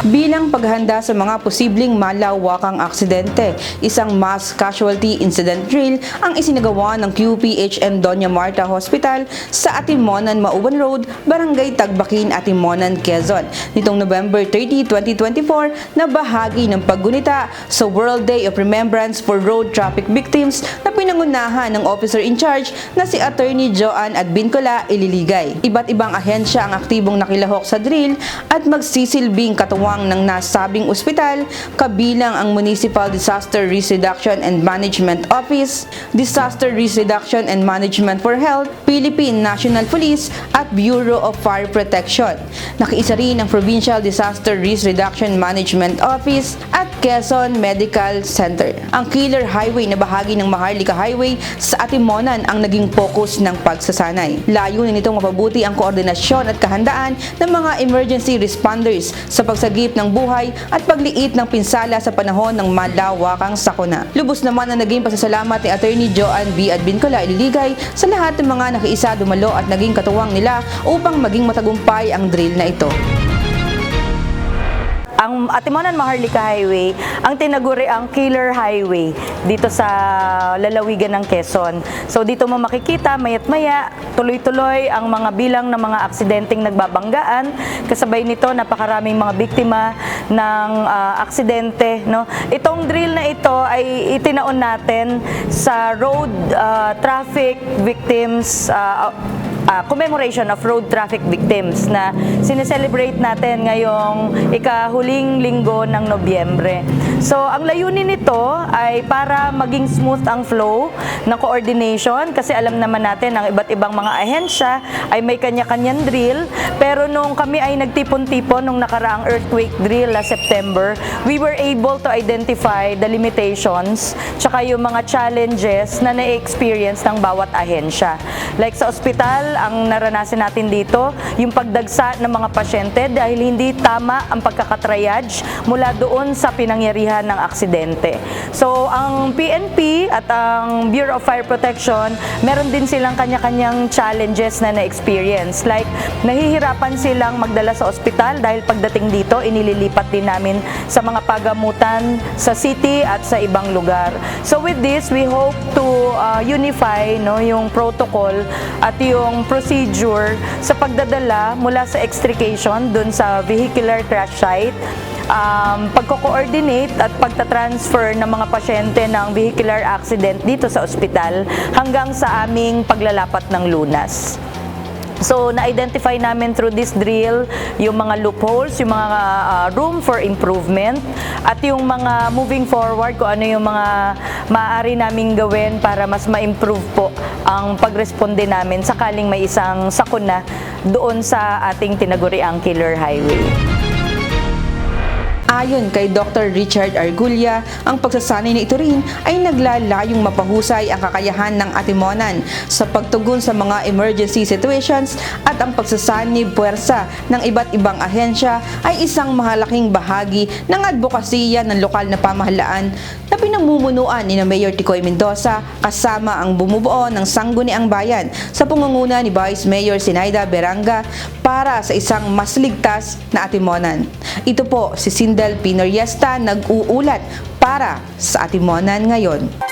Bilang paghanda sa mga posibleng malawakang aksidente, isang mass casualty incident drill ang isinagawa ng QPHM Doña Marta Hospital sa Atimonan, Mauban Road, Barangay Tagbakin, Atimonan, Quezon nitong November 30, 2024 na bahagi ng paggunita sa World Day of Remembrance for Road Traffic Victims na pinangunahan ng officer in charge na si Attorney Joanne Adbincula Ililigay. Iba't ibang ahensya ang aktibong nakilahok sa drill at magsisilbing katuwang ng nasabing ospital kabilang ang Municipal Disaster Risk Reduction and Management Office, Disaster Risk Reduction and Management for Health, Philippine National Police at Bureau of Fire Protection. Nakiisa rin ang Provincial Disaster Risk Reduction Management Office at Quezon Medical Center. Ang Killer Highway na bahagi ng Maharlika Highway sa Atimonan ang naging focus ng pagsasanay. Layunin nitong mapabuti ang koordinasyon at kahandaan ng mga emergency responders sa pagsagip ng buhay at pagliit ng pinsala sa panahon ng malawakang sakuna. Lubos naman ang naging pasasalamat ni Attorney Joanne B. Adbincula Ililigay sa lahat ng mga nakiisa dumalo at naging katuwang nila upang maging matagumpay ang drill na ito. Ang Atimonan Maharlika Highway, ang tinaguri ang Killer Highway dito sa lalawigan ng Quezon. So dito mo makikita mayat maya, tuloy-tuloy ang mga bilang ng mga aksidenteng nagbabanggaan. Kasabay nito napakaraming mga biktima ng ah, aksidente, no. Itong drill na ito ay itinaon natin sa road ah, traffic victims ah, ah, commemoration of road traffic victims na sineselebrate natin ngayong ikahuling linggo ng Nobyembre. So, ang layunin nito ay para maging smooth ang flow ng coordination kasi alam naman natin ang iba't ibang mga ahensya ay may kanya-kanyang drill pero nung kami ay nagtipon-tipon nung nakaraang earthquake drill last September, we were able to identify the limitations tsaka yung mga challenges na na-experience ng bawat ahensya. Like sa ospital, ang naranasan natin dito, yung pagdagsa ng mga pasyente dahil hindi tama ang pagkakatriage mula doon sa pinangyarihan ng aksidente. So, ang PNP at ang Bureau of Fire Protection, meron din silang kanya-kanyang challenges na na-experience. Like, nahihirapan silang magdala sa ospital dahil pagdating dito, inililipat din namin sa mga pagamutan sa city at sa ibang lugar. So, with this, we hope to uh, unify no, yung protocol at yung procedure sa pagdadala mula sa extrication dun sa vehicular crash site um, pagko-coordinate at pagta-transfer ng mga pasyente ng vehicular accident dito sa ospital hanggang sa aming paglalapat ng lunas. So, na-identify namin through this drill yung mga loopholes, yung mga uh, room for improvement, at yung mga moving forward, kung ano yung mga maaari naming gawin para mas ma-improve po ang pagresponde namin sakaling may isang sakuna doon sa ating tinaguriang Killer Highway. Ayon kay Dr. Richard Argulla, ang pagsasanay na ito rin ay naglalayong mapahusay ang kakayahan ng Atimonan sa pagtugon sa mga emergency situations at ang pagsasanib puwersa ng iba't ibang ahensya ay isang mahalaking bahagi ng advokasya ng lokal na pamahalaan pinamumunuan ni Mayor Ticoy Mendoza kasama ang bumubuo ng Sangguniang Bayan sa pungunguna ni Vice Mayor Sinaida Beranga para sa isang mas ligtas na Atimonan. Ito po si Sindel Pinoriesta nag-uulat para sa Atimonan ngayon.